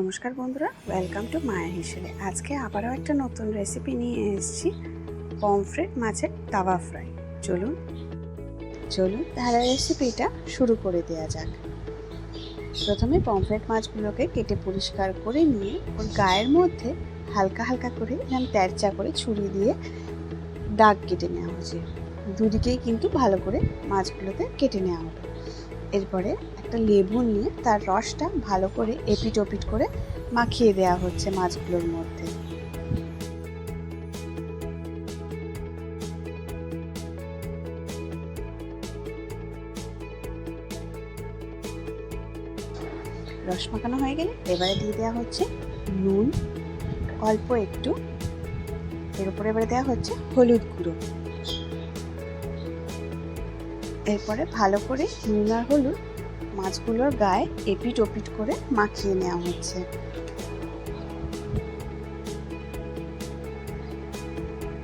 নমস্কার বন্ধুরা welcome to মায়া হিসেবে। আজকে আবারও একটা নতুন রেসিপি নিয়ে এসেছি পমফ্রেট মাছের তাওয়া ফ্রাই চলুন চলুন তাহলে রেসিপিটা শুরু করে দেওয়া যাক। প্রথমে পমফ্রেট মাছগুলোকে কেটে পরিষ্কার করে নিয়ে ওর গায়ের মধ্যে হালকা হালকা করে এরকম তেরচা করে ছুরি দিয়ে দাগ কেটে নেওয়া হচ্ছে দুদিকেই কিন্তু ভালো করে মাছগুলোতে কেটে নেওয়া হবে। এরপরে একটা লেবু নিয়ে তার রসটা ভালো করে এপিট ওপিট করে মাখিয়ে দেওয়া হচ্ছে মাছগুলোর মধ্যে। রস মাখানো হয়ে গেলে এবারে দিয়ে দেওয়া হচ্ছে নুন, অল্প একটু। এর উপরে এবারে দেওয়া হচ্ছে হলুদ গুঁড়ো। এরপরে ভালো করে নুন আর হলুদ মাছগুলোর গায়ে এপিট ওপিট করে মাখিয়ে নেওয়া হচ্ছে।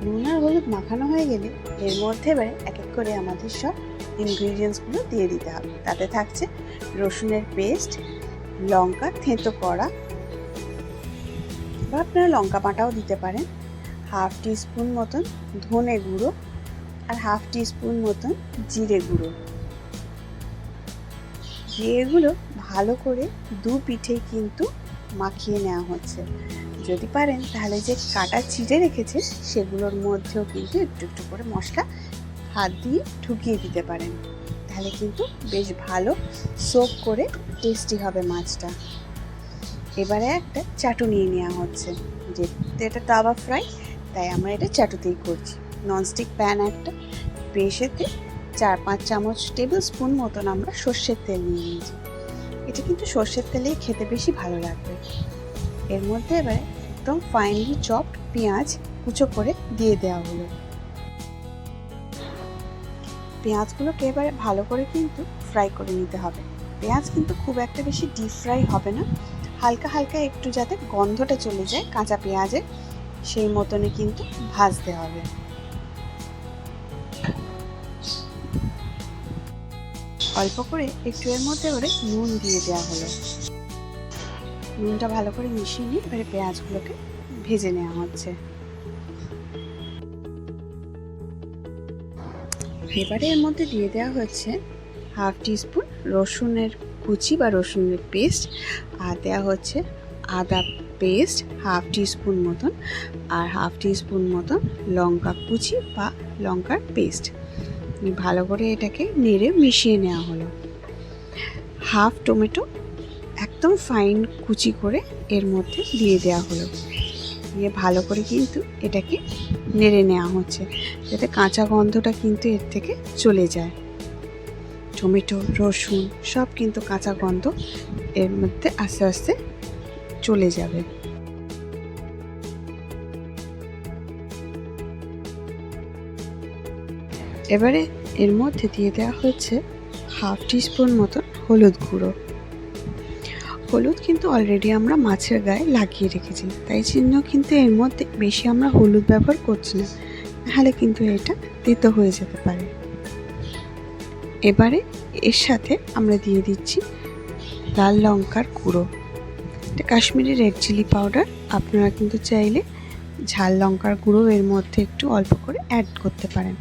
নুন আর হলুদ মাখানো হয়ে গেলে এর মধ্যে এবারে এক এক করে আমাদের সব ইনগ্রিডিয়েন্টসগুলো দিয়ে দিতে হবে। তাতে থাকছে রসুনের পেস্ট লঙ্কা, থেঁতো করা বা আপনারা লঙ্কা বাটাও দিতে পারেন। হাফ টিস্পুন মতন ধনে গুঁড়ো আর হাফ টিস্পুন মতন জিরে গুঁড়ো। এগুলো ভালো করে দু পিঠেই কিন্তু মাখিয়ে নেওয়া হচ্ছে। যদি পারেন তাহলে যে কাটা চিড়ে রেখেছে সেগুলোর মধ্যেও কিন্তু একটু একটু করে মশলা হাত দিয়ে ঢুকিয়ে দিতে পারেন। তাহলে কিন্তু বেশ ভালো সোপ করে টেস্টি হবে মাছটা। এবারে একটা চাটু নিয়ে নেওয়া হচ্ছে। যেহেতু এটা তাওয়া ফ্রাই, তাই আমরা এটা চাটুতেই করছি। ননস্টিক প্যান একটা, বেশেতে চার, পাঁচ চামচ টেবিল স্পুন মতন আমরা সর্ষের তেল নিয়ে নিয়েছি। এটা কিন্তু সর্ষের তেলে খেতে বেশি ভালো লাগবে। এর মধ্যে এবারে একদম ফাইনলি চপড পেঁয়াজ কুচো করে দিয়ে দেওয়া হলো। পেঁয়াজগুলোকে এবারে ভালো করে কিন্তু ফ্রাই করে নিতে হবে। পেঁয়াজ কিন্তু খুব একটা বেশি ডিপ ফ্রাই হবে না। হালকা হালকা একটু যাতে গন্ধটা চলে যায় কাঁচা পেঁয়াজের, সেই মতনই কিন্তু ভাজতে হবে। অল্প করে একটু এর মধ্যে করে নুন দিয়ে দেওয়া হলো। নুনটা ভালো করে মিশিয়ে নিয়ে এবারে পেঁয়াজগুলোকে ভেজে নেওয়া হচ্ছে। এবারে এর মধ্যে দিয়ে দেওয়া হচ্ছে হাফ টিস্পুন রসুনের কুচি বা রসুনের পেস্ট আর দেওয়া হচ্ছে আদা পেস্ট হাফ টিস্পুন মতন আর হাফ টিস্পুন মতন লঙ্কা কুচি বা লঙ্কার পেস্ট। ভালো করে এটাকে নেড়ে মিশিয়ে নেওয়া হলো। হাফ টমেটো একদম ফাইন কুচি করে এর মধ্যে দিয়ে দেওয়া হলো। দিয়ে ভালো করে কিন্তু এটাকে নেড়ে নেওয়া হচ্ছে, যাতে কাঁচা গন্ধটা কিন্তু এর থেকে চলে যায়। টমেটো, রসুন সব কিন্তু কাঁচা গন্ধ এর মধ্যে আস্তে আস্তে চলে যাবে। এবারে এর মধ্যে দিয়ে দেওয়া হচ্ছে হাফ টিস্পুন মতন হলুদ গুঁড়ো। হলুদ কিন্তু অলরেডি আমরা মাছের গায়ে লাগিয়ে রেখেছি, তাই জন্য কিন্তু এর মধ্যে বেশি আমরা হলুদ ব্যবহার করছি না, নাহলে কিন্তু এটা তেতো হয়ে যেতে পারে। এবারে এর সাথে আমরা দিয়ে দিচ্ছি লাল লঙ্কার গুঁড়ো। এটা কাশ্মীরি রেড চিলি পাউডার, আপনারা কিন্তু চাইলে ঝাল লঙ্কার গুঁড়ো এর মধ্যে একটু অল্প করে অ্যাড করতে পারেন।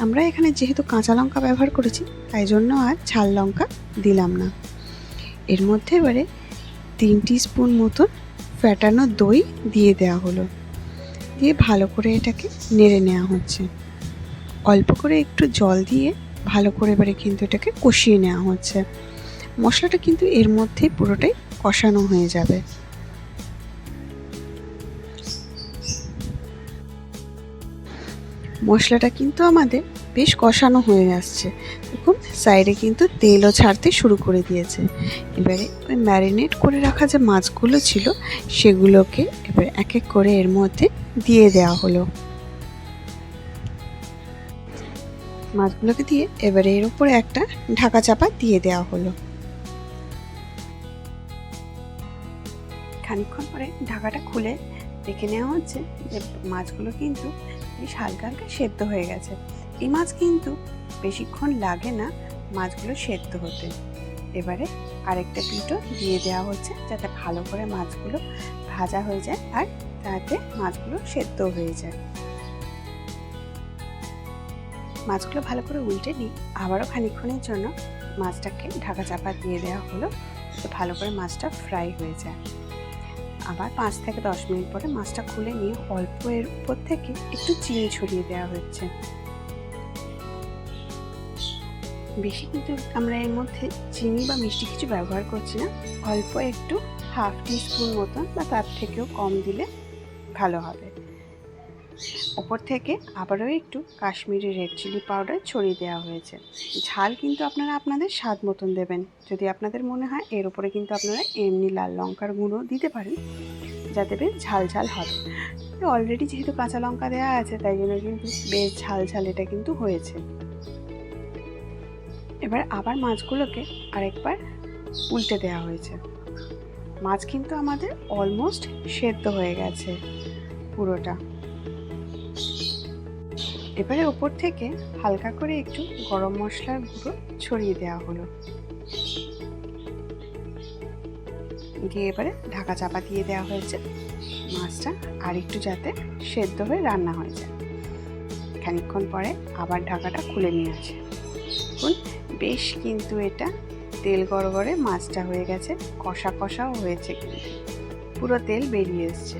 আমরা এখানে যেহেতু কাঁচা লঙ্কা ব্যবহার করেছি, তাই জন্য আর ঝাল লঙ্কা দিলাম না। এর মধ্যে এবারে তিন স্পুন মতন ফ্যাটানো দই দিয়ে দেওয়া হলো। দিয়ে ভালো করে এটাকে নেড়ে নেওয়া হচ্ছে। অল্প করে একটু জল দিয়ে ভালো করে এবারে কিন্তু এটাকে কষিয়ে নেওয়া হচ্ছে। মশলাটা কিন্তু এর মধ্যেই পুরোটাই কষানো হয়ে যাবে। মশলাটা কিন্তু আমাদের বেশ কষানো হয়ে আসছে। দেখুন, সাইডে কিন্তু তেলও ছাড়তে শুরু করে দিয়েছে। এবারে ওই ম্যারিনেট করে রাখা যে মাছগুলো ছিল, সেগুলোকে এবার এক এক করে এর মধ্যে দিয়ে দেওয়া হলো। মাছগুলোকে দিয়ে এবারে এর উপরে একটা ঢাকা চাপা দিয়ে দেওয়া হলো। খানিকক্ষণ পরে ঢাকাটা খুলে দেখে নেওয়া হচ্ছে যে মাছগুলো কিন্তু বেশ হালকা হালকা সেদ্ধ হয়ে গেছে। এই মাছ কিন্তু বেশিক্ষণ লাগে না, মাছগুলো সেদ্ধ হতে। এবারে আরেকটা পিঠো দিয়ে দেওয়া হচ্ছে যাতে ভালো করে মাছগুলো ভাজা হয়ে যায় আর তাতে মাছগুলো সেদ্ধ হয়ে যায়। মাছগুলো ভালো করে উল্টে নিই। আবারও খানিক্ষণের জন্য মাছটাকে ঢাকা চাপা দিয়ে দেওয়া হলো ভালো করে মাছটা ফ্রাই হয়ে যায়। আবার পাঁচ থেকে দশ মিনিট পরে মাছটা খুলে নিয়ে অল্প এর উপর থেকে একটু চিনি ছড়িয়ে দেওয়া হচ্ছে। বেশি কিন্তু আমরা এর মধ্যে চিনি বা মিষ্টি কিছু ব্যবহার করছি না। অল্প একটু হাফ টি স্পুন মতন বা তার থেকেও কম দিলে ভালো হবে। ওপর থেকে আবারও একটু কাশ্মীরি রেড চিলি পাউডার ছড়িয়ে দেওয়া হয়েছে। ঝাল কিন্তু আপনারা আপনাদের স্বাদ মতন দেবেন। যদি আপনাদের মনে হয় এর উপরে কিন্তু আপনারা এমনি লাল লঙ্কার গুঁড়ো দিতে পারেন, যাতে বেশ ঝাল ঝাল হবে। অলরেডি যেহেতু কাঁচা লঙ্কা দেওয়া আছে, তাই জন্য কিন্তু বেশ ঝাল ঝাল এটা কিন্তু হয়েছে। এবার আবার মাছগুলোকে আরেকবার উল্টে দেওয়া হয়েছে। মাছ কিন্তু আমাদের অলমোস্ট সেদ্ধ হয়ে গেছে পুরোটা। এবারে ওপর থেকে হালকা করে একটু গরম মশলার গুঁড়ো ছড়িয়ে দেওয়া হলো। দিয়ে এবারে ঢাকা চাপা দিয়ে দেওয়া হয়েছে। মাছটা আর একটু যাতে সেদ্ধ হয়ে রান্না হয়ে যায়। খানিকক্ষণ পরে আবার ঢাকাটা খুলে নিয়ে আসে। বেশ কিন্তু এটা তেল গড়গড়ে মাছটা হয়ে গেছে, কষা কষাও হয়েছে। পুরো তেল বেরিয়ে এসছে।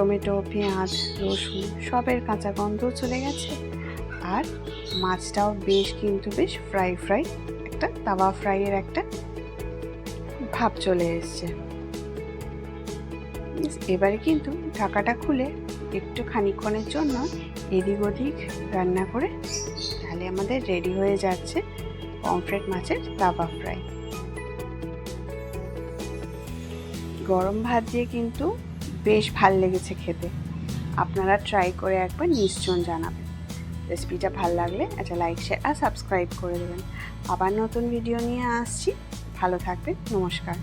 টমেটো, পেঁয়াজ, রসুন, সবের কাঁচা গন্ধ চলে গেছে। আর মাছটাও বেশ কিন্তু বেশ ফ্রাই ফ্রাই একটা, তাওয়া ফ্রাইয়ের একটা ভাব চলে এসছে। এবারে কিন্তু ঢাকাটা খুলে একটু খানিক্ষণের জন্য এদিক ওদিক রান্না করে তাহলে আমাদের রেডি হয়ে যাচ্ছে পমফ্রেট মাছের তাওয়া ফ্রাই গরম ভাত দিয়ে কিন্তু বেশ ভালো লেগেছে খেতে। আপনারা ট্রাই করে একবার নিশ্চয় জানাবেন। রেসিপিটা ভালো লাগলে একটা লাইক শেয়ার আর সাবস্ক্রাইব করে দেবেন। আবার নতুন ভিডিও নিয়ে আসছি। ভালো থাকবেন, নমস্কার।